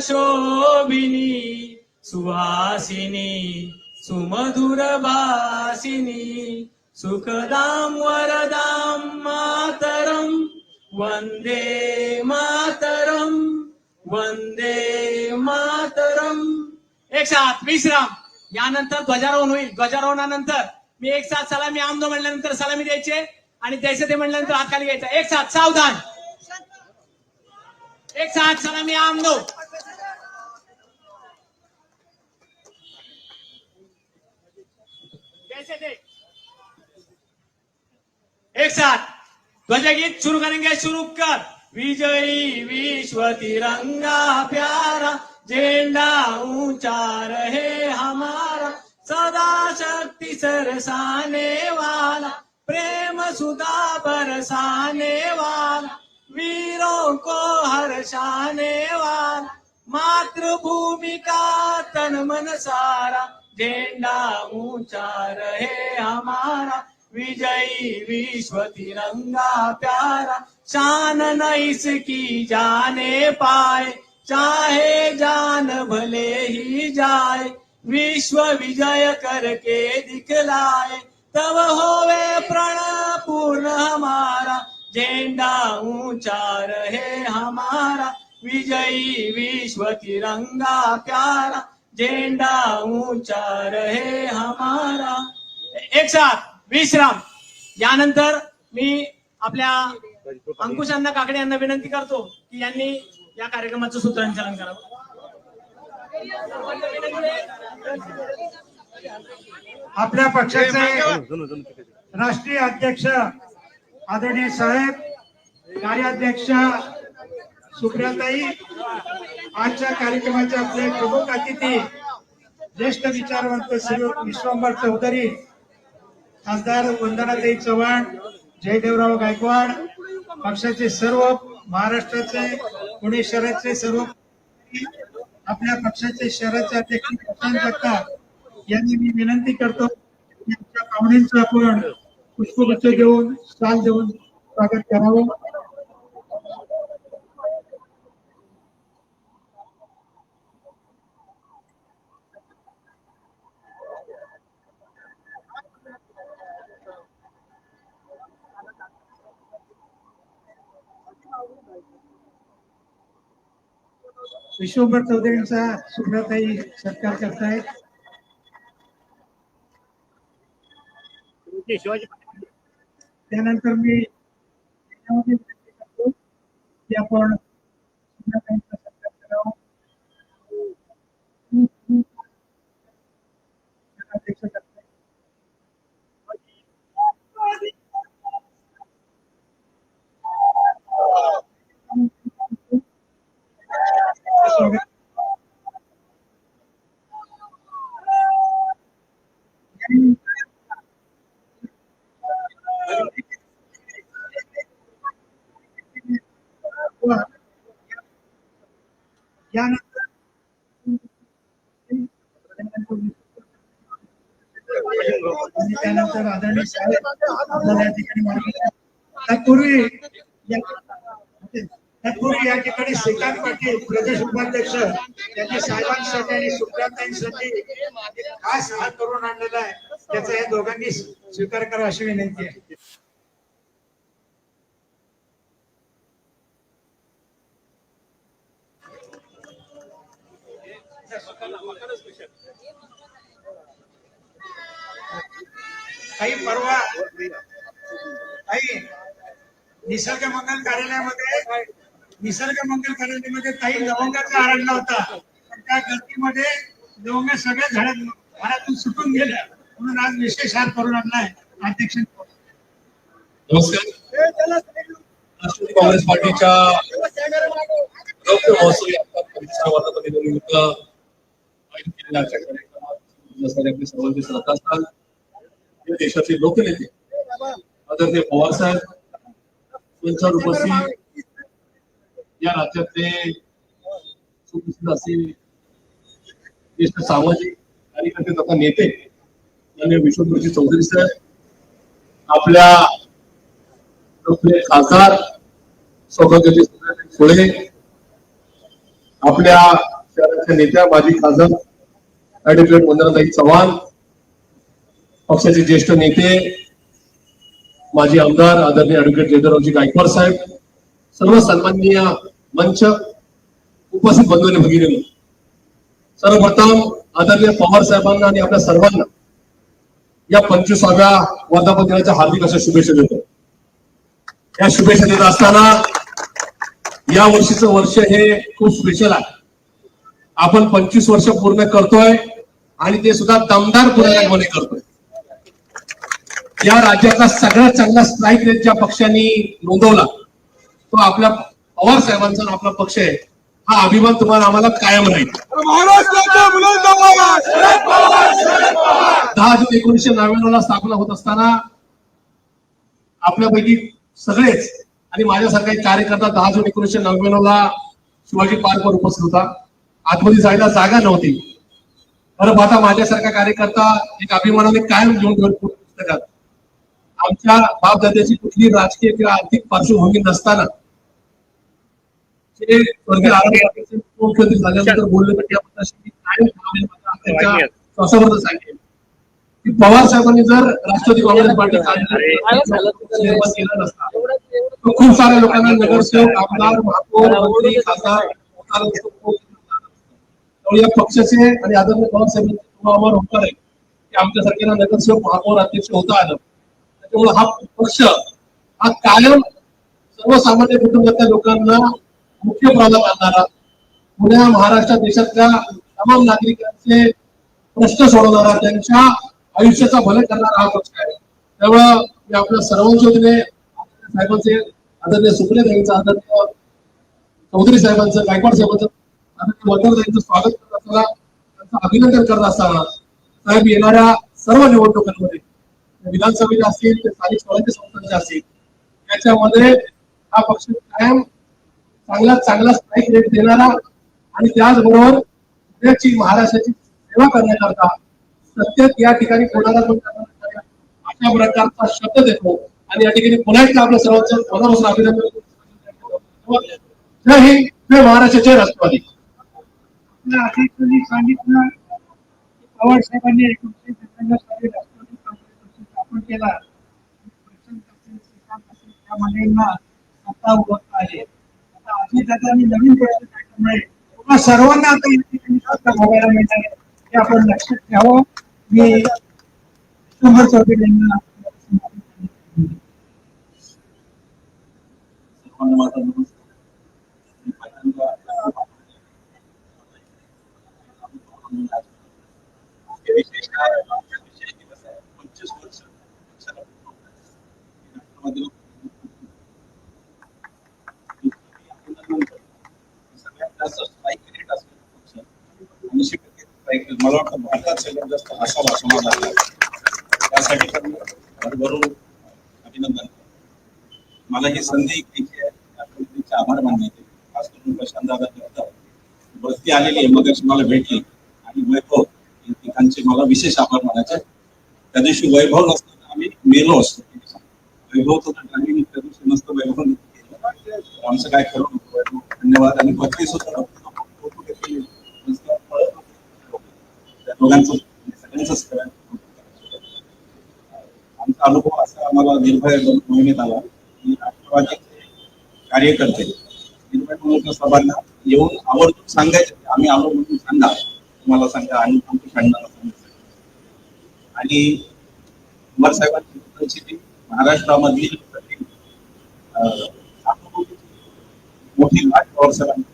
शोभिनी सुहासिनी सुमधुर भासिनी सुखदाम वरदाम मातरम वंदे मातरम वंदे मातरम। एक साथ विश्राम। यानंतर ध्वजारोहण होईल. ध्वजारोहणानंतर मी एक साथ सलामी आमदो म्हणल्यानंतर सलामी द्यायचे आणि द्यायचं ते म्हणल्यानंतर हात खाली घ्यायचा. एक साथ सावधान. एक साथ सलामी आमदो. जैसे थे? एक साथ। ध्वजगीत शुरू करेंगे, शुरू कर। विजयी विश्व तिरंगा प्यारा झंडा ऊँचा रहे हमारा, सदा शक्ति सरसाने वाला, प्रेम सुधा बरसाने वाला, वीरों को हर्षाने वाला, मातृभूमि का तन मन सारा झंडा ऊँचा रहे हमारा, विजयी विश्व तिरंगा प्यारा। शान न इसकी जाने पाए, चाहे जान भले ही जाए, विश्व विजय करके दिखलाए। तब होवे प्रण पूर्ण हमारा, झंडा ऊँचा रहे हमारा, विजयी विश्व तिरंगा प्यारा। झंडा ऊंचा रहे हमारा. एक साथ विश्राम यानंतर मी आपल्या अंकुशांना काकडे यांना विनंती करतो की यांनी या कार्यक्रमाचं सूत्रसंचालन करावं. आपल्या पक्षाचे राष्ट्रीय अध्यक्ष आदरणीय साहेब कार्याध्यक्ष सुप्रियाताई आजच्या कार्यक्रमाचे आपले प्रमुख अतिथी ज्येष्ठ विचारवंत श्री विश्वंभर चौधरी खासदार वंदनाताई चव्हाण जयदेवराव गायकवाड पक्षाचे सर्व महाराष्ट्राचे पुणे शहराचे सर्व आपल्या पक्षाचे शहराचे अध्यक्ष प्रशांत जगताप यांनी मी विनंती करतो पाहुण्यांचं आपण पुष्पगुच्छ देऊन साल देऊन स्वागत करावं. विश्वभर चौधरींचा सुप्रताई सत्कार करतायत. त्यानंतर मी करतो की आपण सत्कार करावा. अध्यक्ष करतायत. स्वागत यानंतर आणि त्यानंतर आदरणीय साहेब आपल्याला या ठिकाणी मार्गदर्शन तत्पूर्वी या- तत्पूर्वी या ठिकाणी श्रीकांत पाटील प्रदेश उपाध्यक्ष त्यांनी साहेबांसाठी आणि सुप्रियाताईंसाठी खास करून आणलेला आहे. त्याचा या दोघांनी स्वीकार करा अशी विनंती आहे. काही परवा काही निसर्ग मंगल कार्यालयामध्ये निसर्ग मंगल कार्यालयामध्ये काही लवंगाचा हार होता. पण त्या गर्दीमध्ये लवंग सगळ्या झाडात घरातून सुटून गेल्या म्हणून आज विशेष हार करून आणलाय अध्यक्ष. नमस्कार. राष्ट्रवादी काँग्रेस पार्टीच्या रौप्य महोत्सव या परिसर आयोजित केलेल्या कार्यक्रमात सर्वांचे देशाचे लोकनेते आदरणीय पवार साहेब यांच्यावर उपस्थित या राज्यातले सुप्रसिद्ध असे ज्येष्ठ सामाजिक कार्यकर्ते तथा नेते माननीय विश्वगुरुजी चौधरी साहेब आपल्या खासदार सौभाग्याचे सुळे आपल्या शहराच्या नेत्या माजी खासदार ऍडव्होकेट वंदनाताई चव्हाण पक्षाचे ज्येष्ठ नेते माजी आमदार आदरणीय ऍडव्होकेट जयदरावजी गायकवाड साहेब सर्व सन्माननीय मंच उपस्थित बंधू आणि भगिनी सर्वप्रथम आदरणीय पवार साहेबांना आणि आपल्या सर्वांना या पंचवीसाव्या वर्धापन दिनाच्या हार्दिक अशा शुभेच्छा देतो. या शुभेच्छा देत असताना या वर्षीचं वर्ष हे खूप स्पेशल आहे. आपण पंचवीस वर्ष पूर्ण करतोय आणि ते सुद्धा दमदार पूर्णपणे करतोय. या राज्याचा सगळ्यात चांगला स्ट्राईक रेट ज्या पक्षांनी नोंदवला तो आपल्या पवार साहेबांचा आपला पक्ष आहे हा अभिमान तुम्हाला आम्हाला कायम राहील. दहा जून एकोणीसशे नव्याण्णव ला स्थापना होत असताना आपल्यापैकी सगळेच आणि माझ्यासारखा एक कार्यकर्ता दहा जून एकोणीसशे नव्याण्णव ला शिवाजी पार्कवर उपस्थित होता. आतमध्ये जायला जागा नव्हती. बरं आता माझ्यासारखा कार्यकर्ता एक अभिमानाने कायम घेऊन घेऊन पुस्तकात. आमच्या बापदाद्याची कुठली राजकीय किंवा आर्थिक पार्श्वभूमी नसताना पवार साहेबांनी जर राष्ट्रवादी काँग्रेस पार्टी केला नसता. तर खूप साऱ्या लोकांना नगरसेवक आमदार महापौर मंत्री खासदार. त्यामुळे या पक्षाचे आणि आदरणीय पवार साहेबांचे तुम्हाला होणार आहे की आमच्यासारख्यांना नगरसेवक महापौर अध्यक्ष होता आलं. त्याच्यामुळे हा पक्ष हा कायम सर्वसामान्य कुटुंबातल्या लोकांना मुख्य प्रवाहात आणणारा पुण्या महाराष्ट्र देशातल्या तमाम नागरिकांचे प्रश्न सोडवणारा त्यांच्या आयुष्याचा भले करणारा हा पक्ष आहे. त्यामुळं मी आपल्या सर्वांच्या वतीने साहेबांचे आदरणीय सुप्रिया यांचं आदरणीय चौधरी साहेबांचं गायकवाड साहेबांचं आदरणीय वंदना यांचं स्वागत करत असताना त्यांचं अभिनंदन करत असताना साहेब येणाऱ्या सर्व निवडणुकांमध्ये विधानसभेचे विधानसभेच्या असतील ते स्थानिक स्वराज्य संस्थांच्या असतील याच्यामध्ये हा पक्ष कायम चांगला चांगला स्ट्राईक रेट देणारा आणि त्याचबरोबर उद्याची महाराष्ट्राची सेवा करण्याकरता प्रत्येक या ठिकाणी कोणाला अशा प्रकारचा शब्द देतो आणि या ठिकाणी पुन्हा एकदा आपल्या सर्वांचं मनापासून अभिनंदन जय हिंद जय महाराष्ट्र जय राष्ट्रवादी सांगितलं पवार साहेबांनी एकोणीसशे सत्त्याण्णव साली राष्ट्रवादी काँग्रेस स्थापन केला त्या मंडळींना आता उभं आहे नवीन सर्वांना आता या मिळणार आहे हे आपण लक्षात घ्यावं मी शंभर चौधरी यांना विशेष काय आहे? आमच्या विशेष दिवस आहे. पंचवीस वर्ष पक्षाला पूर्ण होत आहे. राष्ट्रवादीला सगळ्यात जास्त strike rate असलेला पक्ष. ऐंशी टक्के strike rate. मला वाटतं भारतात सगळ्यात जास्त असा समाज झाला त्यासाठी भरभरून अभिनंदन मला ही संधी घ्यायची आभार मानायचे खास करून प्रशांत दादा वरती आलेली आहे. मग मला भेटली. आणि वैभव या ठिकाणचे मला विशेष आभार मानायचे. त्या दिवशी वैभव नसताना आम्ही मेलो असतो. वैभव जर ड्रायव्हिंग त्या दिवशी नसतं वैभव आमचं काय करू नको धन्यवाद. आणि पत्नी सुद्धा फोटो घेतली. मस्त पळत होते. त्या दोघांचं सगळ्यांचंच आमचा अनुभव असा आम्हाला निर्भय मोहिमेत आला. की राष्ट्रवादीचे कार्यकर्ते निर्भय मोहिमेच्या सभांना येऊन आवर्जून सांगायचे. आम्ही आलो म्हणून सांगा. तुम्हाला सांगा. आणि आमच्या सांगणार आणि कुमार साहेबांची परिस्थिती महाराष्ट्रामधली मोठी लाट पवार साहेबांची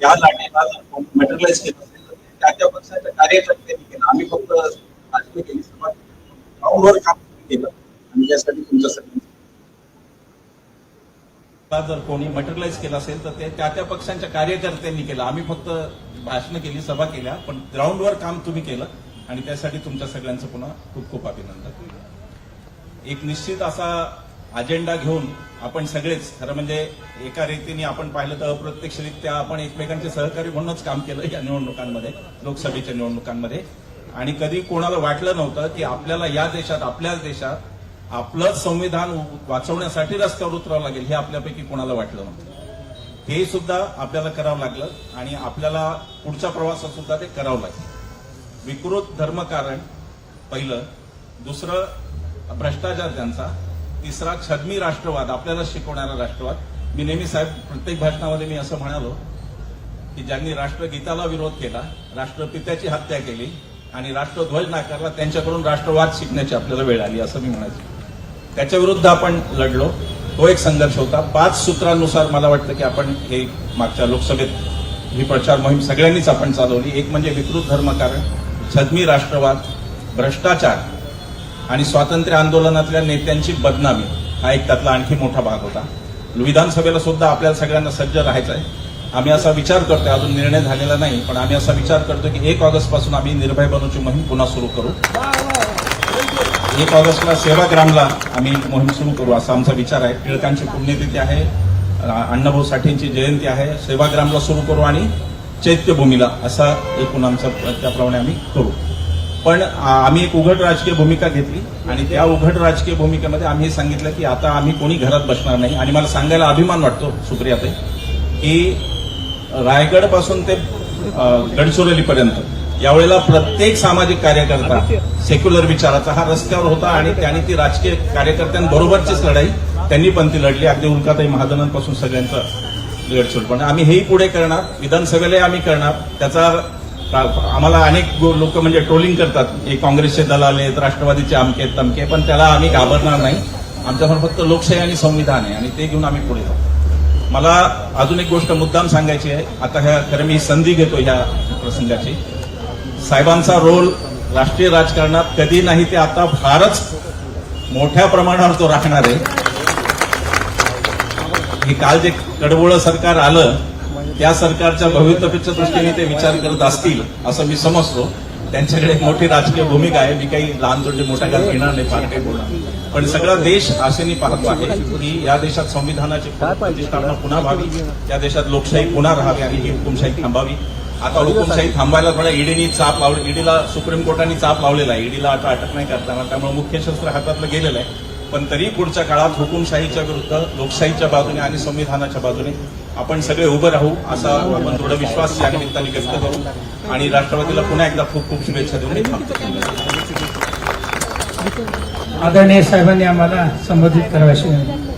या लाटेला मटेरियलाइज केलं असेल तर ते त्या त्या पक्षाच्या कार्यकर्त्यांनी केलं आम्ही फक्त राजकीय केली सभा ग्राउंडवर काम केलं आणि तुमच्यासाठी. जर कोणी मटेरियलाइज केला असेल तर ते त्या त्या पक्षांच्या कार्यकर्त्यांनी केलं. आम्ही फक्त भाषणं केली सभा केल्या पण ग्राउंडवर काम तुम्ही केलं आणि त्यासाठी तुमच्या सगळ्यांचं पुन्हा खूप खूप अभिनंदन. एक निश्चित असा अजेंडा घेऊन आपण सगळेच खरं म्हणजे एका रीतीने आपण पाहिलं तर अप्रत्यक्षरित्या आपण एकमेकांचे सहकारी म्हणूनच काम केलं या निवडणुकांमध्ये लोकसभेच्या निवडणुकांमध्ये. आणि कधी कोणाला वाटलं नव्हतं की आपल्याला या देशात आपल्याच देशात आपलं संविधान वाचवण्यासाठी रस्त्यावर उतरावं लागेल हे आपल्यापैकी कोणाला वाटलं नव्हतं. हे सुद्धा आपल्याला करावं लागलं आणि आपल्याला पुढच्या प्रवासात सुद्धा ते करावं लागलं. विकृत धर्मकारण पहिलं. दुसरं भ्रष्टाचार त्यांचा तिसरा छद्मी राष्ट्रवाद आपल्याला शिकवणारा राष्ट्रवाद. मी नेहमी साहेब प्रत्येक भाषणामध्ये मी असं म्हणालो की ज्यांनी राष्ट्रगीताला विरोध केला राष्ट्रपित्याची हत्या केली आणि राष्ट्रध्वज नाकारला त्यांच्याकडून राष्ट्रवाद शिकण्याची आपल्याला वेळ आली असं मी म्हणायचं. त्याच्या विरुद्ध आपण लढलो. तो एक संघर्ष होता. पाच सूत्रांनुसार मला वाटतं की आपण हे मागच्या लोकसभेत ही प्रचार मोहीम सगळ्यांनीच आपण चालवली. एक म्हणजे विकृत धर्मकारण छदमी राष्ट्रवाद भ्रष्टाचार आणि स्वातंत्र्य आंदोलनातल्या नेत्यांची बदनामी हा एक त्यातला आणखी मोठा भाग होता. विधानसभेला सुद्धा आपल्याला सगळ्यांना सज्ज राहायचं आहे आम्ही असा विचार करतोय. अजून निर्णय झालेला नाही पण आम्ही असा विचार करतो की एक ऑगस्टपासून आम्ही निर्भय बनूची मोहीम पुन्हा सुरू करू. एक ऑगस्टला सेवाग्रामला आम्ही मोहीम सुरू करू असा आमचा विचार आहे. टिळकांची पुण्यतिथी आहे. अण्णाभाऊ साठेंची जयंती आहे. सेवाग्रामला सुरू करू आणि चैत्यभूमीला असा एकूण आमचा त्याप्रमाणे आम्ही करू. पण आम्ही एक उघड राजकीय भूमिका घेतली आणि त्या उघड राजकीय भूमिकेमध्ये आम्ही हे सांगितलं की आता आम्ही कोणी घरात बसणार नाही. आणि मला सांगायला अभिमान वाटतो सुप्रियाताई की रायगडपासून ते गडचिरोलीपर्यंत यावेळेला प्रत्येक सामाजिक कार्यकर्ता सेक्युलर विचाराचा हा रस्त्यावर होता आणि त्यांनी ती राजकीय कार्यकर्त्यांबरोबरचीच लढाई त्यांनी पण ती लढली. अगदी उल्काताई महाजनांपासून सगळ्यांचं गडचिरोली पण. आम्ही हेही पुढे करणार. विधानसभेलाही आम्ही करणार. त्याचा आम्हाला अनेक लोक म्हणजे ट्रोलिंग करतात. हे काँग्रेसचे दलाल आहेत राष्ट्रवादीचे आमके तमके पण त्याला आम्ही घाबरणार नाही. आमच्यासमोर फक्त लोकशाही आणि संविधान आहे आणि ते घेऊन आम्ही पुढे जाऊ. मला अजून एक गोष्ट मुद्दाम सांगायची आहे. आता ह्या खरं मी संधी घेतो ह्या प्रसंगाची. साहेबांचा रोल राष्ट्रीय राजकारणात कधी नाही ते आता फारच मोठ्या प्रमाणावर तो राखणार आहे. हे काल जे कडबोळं सरकार आलं त्या सरकारच्या भवितव्याच्या दृष्टीने ते विचार करत असतील असं मी समजतो. त्यांच्याकडे मोठी राजकीय भूमिका आहे. मी काही लहान तोंडी मोठा घात घेणार नाही फार काही बोलणार पण सगळा देश आशेने पाहतो आहे की या देशात संविधानाची प्रतिष्ठापना पुन्हा व्हावी या देशात लोकशाही पुन्हा राहावी आणि ही हुकुमशाही थांबावी. आता हुकुमशाही थांबायला थोडा ईडीनी चाप लावली ईडीला सुप्रीम कोर्टाने चाप लावलेला आहे. ईडीला आता अटक नाही करताना त्यामुळे मुख्य शस्त्र हातातलं गेलेलं आहे. पण तरी पुढच्या काळात हुकुमशाहीच्या विरुद्ध लोकशाहीच्या बाजूने आणि संविधानाच्या बाजूने आपण सगळे उभं राहू असा आपण दृढ विश्वास या निमित्ताने व्यक्त करू. आणि राष्ट्रवादीला पुन्हा एकदा खूप खूप शुभेच्छा देऊन आदरणीय साहेबांनी आम्हाला संबोधित करावयाची विनंती.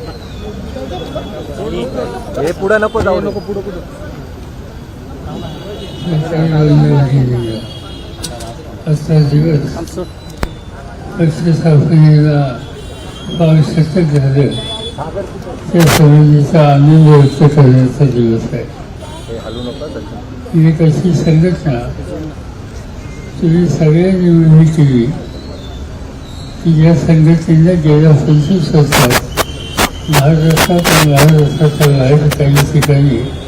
आजचा दिवस पक्ष स्थापनेला झालं त्या संबंधीचा आनंद व्यक्त करण्याचा दिवस आहे ही एक अशी संघटना तुम्ही सगळ्यांनी मिळून केली की या संघटनेला गेल्या पंचवीस वर्षात महाराष्ट्रात आणि महाराष्ट्राच्या बाहेर काही ठिकाणी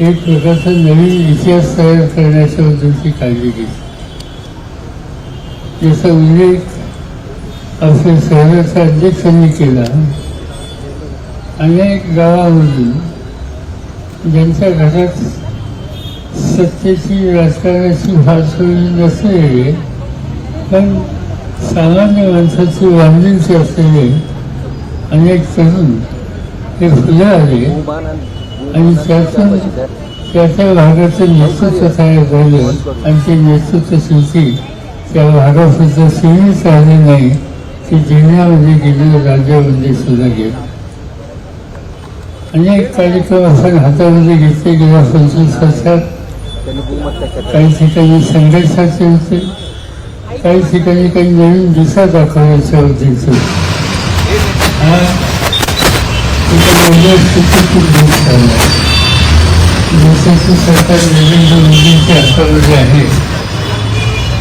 एक प्रकारचा नवीन इतिहास तयार करण्याच्या बद्दलची काळजी घेतली. याचा उल्लेख आपल्या शहराचा अध्यक्षांनी केला. अनेक गावामधून ज्यांच्या घरात सत्तेची राजकारणाची फारसोई नसलेले पण सामान्य माणसाची वांधिंची असलेले अनेक तरुण हे फुलं आले. आणि त्यातून त्या भागाचं नेतृत्व काय झालं आणि ते नेतृत्व शेवटी त्या भागापुरतं सीमित राहिले नाही ते जिल्ह्यामध्ये गेलं राज्यामध्ये सुद्धा गेलं. अनेक कार्यक्रम आपण हातामध्ये घेतले गेल्या पंचवीस वर्षात. काही ठिकाणी संघर्षाचे होते काही ठिकाणी काही नवीन दिशा दाखवण्याच्या होते हा एका वेगळ्या स्थितीतून सरकार नरेंद्र आहे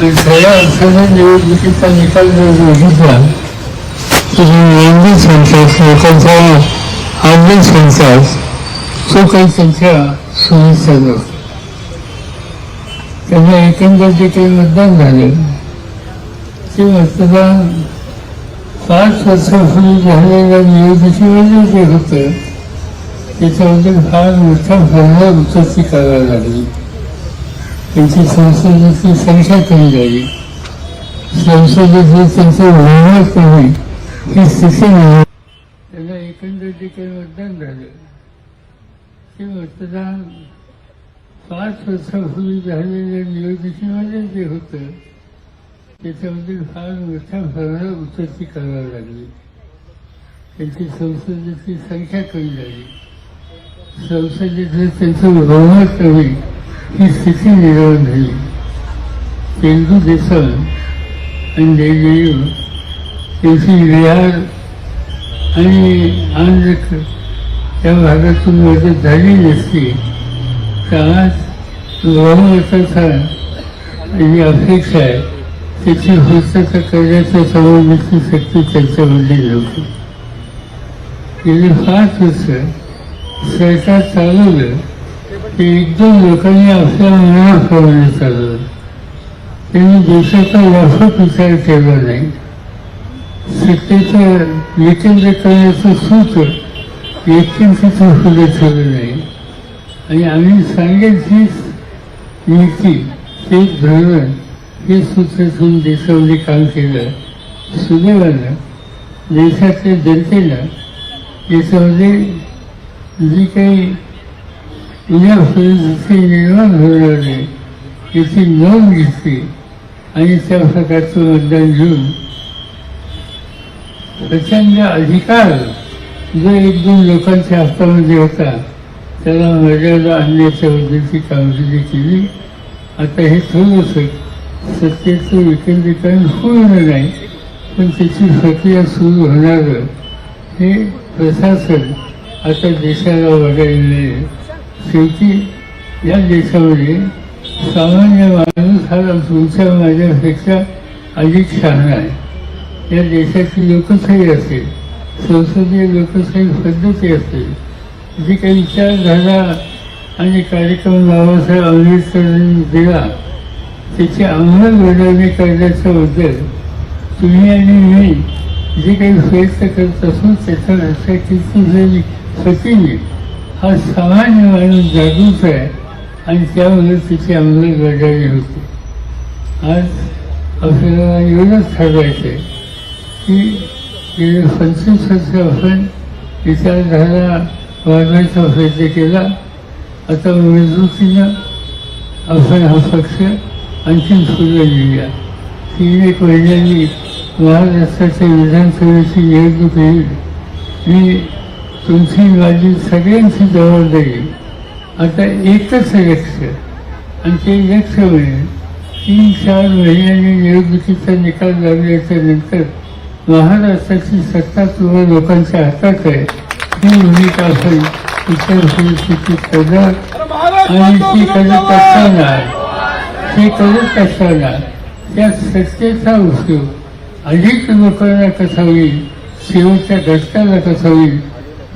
आणि खऱ्या निवडणुकीचा निकाल जर बघितला तर एवढी संख्या लोकांचा संख्या तो काही संख्या सोयीचा त्यांना एकंदर जे काही मतदान झाले ते मतदान पाच वर्षापूर्वी झालेल्या निवडणुकीमध्ये जे होतं त्याच्यामध्ये फार मोठ्या प्रमाणात उतरती करावी लागली. त्यांची संसदेची संख्या कमी झाली. संसदेची त्यांचं बहुमत कमी. ही स्थिती नाही त्यांना एकंदर जे काही मतदान झालं. ते मतदान पाच वर्षापूर्वी झालेल्या निवडणुकीमध्ये जे होतं त्याच्यामध्ये फार मोठ्या प्रमाणात उतरती करावी लागली. त्यांची संसदेची संख्या कमी झाली. संसदेचं त्यांचं व्यवहार कमी ही स्थिती निर्माण झाली. तेलगू देशम आणि जयजयू त्यांची विहार आणि आंध्र त्या भागातून मदत झाली नसती तर आज बहुमताचा ही अपेक्षा आहे. त्याची पूर्तता करण्याच्या संबंधीची शक्ती त्यांच्यामध्ये नव्हती. गेले पाच वर्ष सरकार चालवलं ते एकदम लोकांनी आपल्या मनाप्रमाणे चालवलं. त्यांनी देशाचा व्यापक विचार केला नाही. सत्तेचं विकेंद्रीकरणाचं सूत्र व्यक्तींचं पुढे ठेवलं नाही. आणि आम्ही सांगेल हीच नीती ते धोरण हे सूत्र ठेवून देशामध्ये काम केलं सुदैवानं देशातल्या जनतेला याच्यामध्ये जी काही उद्या निर्माण होणार आहे याची नोंद घेतली आणि त्या प्रकारचं मतदान घेऊन प्रचंड अधिकार जो एक दोन लोकांच्या हातामध्ये होता त्याला मर्यादा आणण्याच्या पद्धतीची कामगिरी केली. आता हे थोडंसं सत्तेचं विकेंद्रीकरण होणार नाही पण त्याची प्रक्रिया सुरू होणार हे प्रशासन आता देशाला वगैरे शेवटी या देशामध्ये सामान्य माणूस हा तुमच्या माझ्यापेक्षा अधिक शहाणा आहे. या देशाची लोकशाही असेल संसदीय लोकशाही पद्धती असेल जी काही विचारधारा आणि कार्यक्रम बाबासाहेब आंबेडकरांनी दिला त्याची अंमलबजावणी करण्याच्याबद्दल तुम्ही आणि मी जे काही प्रयत्न करत असू त्याचा लक्षात येते प्रतिनिधी हा सामान्य माणूस जागृत आहे आणि त्यामुळे तिची अंमलबजावणी होते. आज आपल्याला एवढंच ठरवायचं आहे की गेले पंचवीस वर्ष आपण विचारधारा वाढवायचा प्रयत्न केला. आता मजबूतीनं आपण हा पक्ष अंतिम सूर्य लिहिल्या तीन एक महिन्यांनी महाराष्ट्राच्या विधानसभेची निवडणूक येईल. मी तुमची माझी सगळ्यांची जबाबदारी आता एकच लक्ष आणि ते लक्ष म्हणजे तीन चार महिन्यांनी निवडणुकीचा निकाल लागल्याच्या नंतर महाराष्ट्राची सत्ता तुम्हा लोकांच्या हातात आहे. ही भूमिका आपण इतर परिस्थितीत करणार आणि ती करत असताना हे करू असताना त्या सत्तेचा उपयोग अधिक लोकांना कसा होईल शेवटच्या घटकाला कसा होईल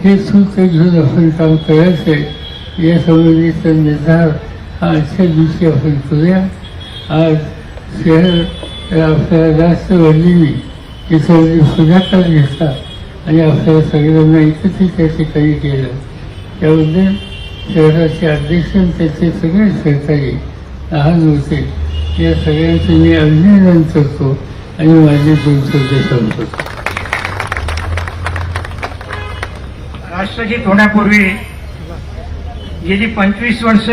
हे सूत्र घेऊन आपण काम करायचं आहे. या संबंधीचा निर्धार हा आजच्या दिवशी आपण करूया. आज शहर आपल्याला जास्त वडलेली याच्यामध्ये पुढाकार घेतला. आणि आपल्याला सगळ्यांना एकत्रित त्या ठिकाणी केलं. त्याबद्दल शहराचे अध्यक्ष त्याचे सगळे सहकारी लहान होते या सगळ्यांचे मी अभिनंदन करतो आणि माझे दोन सांगतो राष्ट्रगीत होण्यापूर्वी गेली पंचवीस वर्ष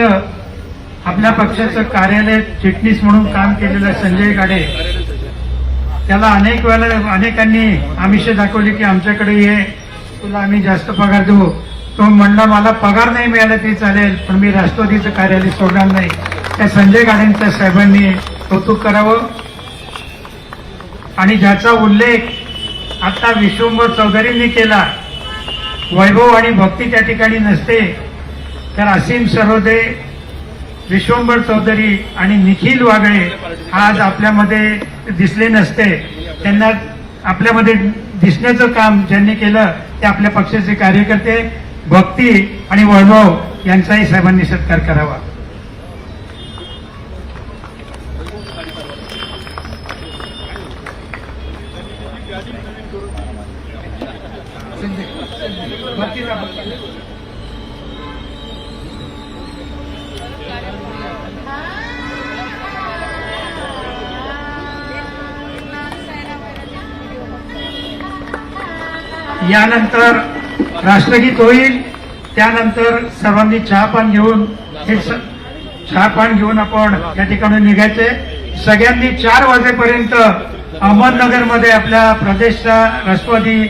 आपल्या पक्षाचं कार्यालय चिटणीस म्हणून काम केलेलं संजय गाडे त्याला अनेक वेळेला अनेकांनी आमिष दाखवली की आमच्याकडे ये तुला आम्ही जास्त पगार देऊ. तो म्हणला मला पगार नाही मिळाला तरी चालेल पण मी राष्ट्रवादीचं कार्यालय सोडणार नाही. त्या संजय गाडेंच्या साहेबांनी कौतुक करावं. आणि ज्याचा उल्लेख आता विश्वंभर चौधरींनी केला वैभव आणि भक्ती त्या ठिकाणी नसते तर असीम सरोदे विश्वंभर चौधरी आणि निखिल वागळे आज आपल्यामध्ये दिसले नसते. त्यांना आपल्यामध्ये दिसण्याचं काम ज्यांनी केलं ते आपल्या पक्षाचे कार्यकर्ते भक्ती आणि वैभव यांचाही साहेबांनी सत्कार करावा. यानंतर राष्ट्रगीत होईल त्यानंतर सर्वांनी चहापान घेऊन हे चहापान घेऊन आपण या ठिकाणी निघायचे. सगळ्यांनी चार वाजेपर्यंत अहमदनगरमध्ये आपल्या प्रदेशचा राष्ट्रवादी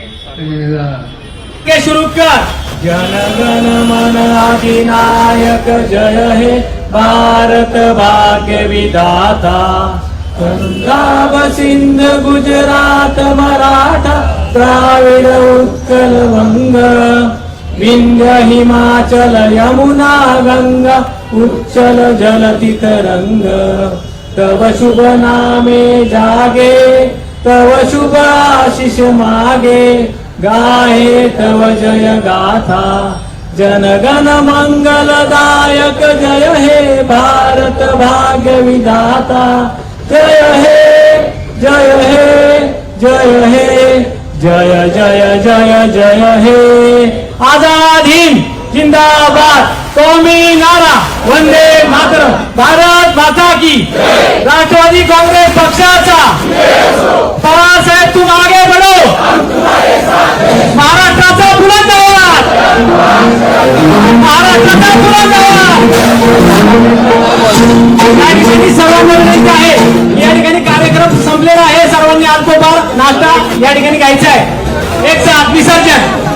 के शुरू कर. जन गण मन अधिनायक जय हे भारत भाग्य विधाता. पंजाब सिंध गुजरात मराठा द्राविड उत्कल वंग विंध्य हिमाचल यमुना गंगा उच्चल जलती तरंग तव शुभ नामे जागे तव शुभ आशिष मागे गाहे तव जय गाथा। जनगण मंगलदायक जय हे भारत भाग्य विधाता। जय हे जय हे जय हे जय जय जय जय हे. आझाद हिंद जिंदाबाद. कौमी नारा. वंदे मात्र भारत माता की राष्ट्रवादी काँग्रेस पक्षाचा पवार साहेब तुम आगे बढ़ो. महाराष्ट्राचा बुलंद या ठिकाणी सर्वांना आहे या ठिकाणी कार्यक्रम संपलेला आहे सर्वांनी अल्पोपार नाश्ता या ठिकाणी घ्यायचा आहे एक साथ विसर्जन